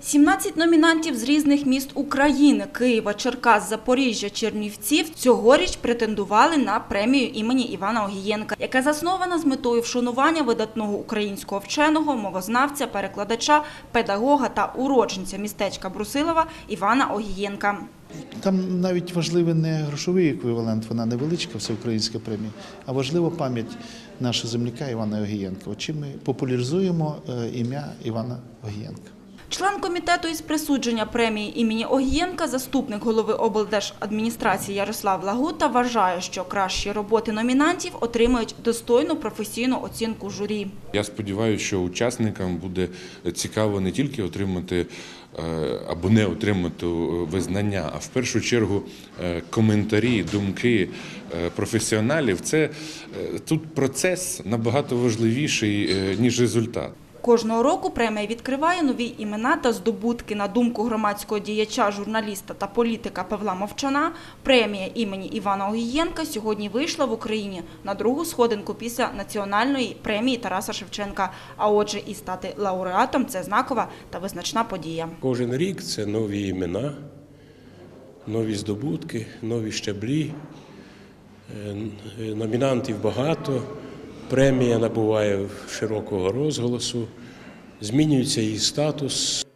17 номінантів з різних міст України – Києва, Черкас, Запоріжжя, Чернівців – цьогоріч претендували на премію імені Івана Огієнка, яка заснована з метою вшанування видатного українського вченого, мовознавця, перекладача, педагога та уродженця містечка Брусилова Івана Огієнка. Там навіть важливий не грошовий еквівалент, вона невеличка всеукраїнська премія, а важлива пам'ять нашого земляка Івана Огієнка. Чим ми популяризуємо е, ім'я Івана Огієнка. Член комітету із присудження премії імені Огієнка, заступник голови облдержадміністрації Ярослав Лагута вважає, що кращі роботи номінантів отримають достойну професійну оцінку журі. Я сподіваюся, що учасникам буде цікаво не тільки отримати е, або не отримати е, визнання, а в першу чергу е, коментарі, думки професіоналів. Це тут процес набагато важливіший ніж результат. Кожного року премія відкриває нові імена та здобутки. На думку громадського діяча, журналіста та політика Павла Мовчана, премія імені Івана Огієнка сьогодні вийшла в Україні на другу сходинку після національної премії Тараса Шевченка. А отже, і стати лауреатом – це знакова та визначна подія. Кожен рік це нові імена, нові здобутки, нові щаблі. Е, е, Номінантів багато, премія набуває широкого розголосу, змінюється її статус.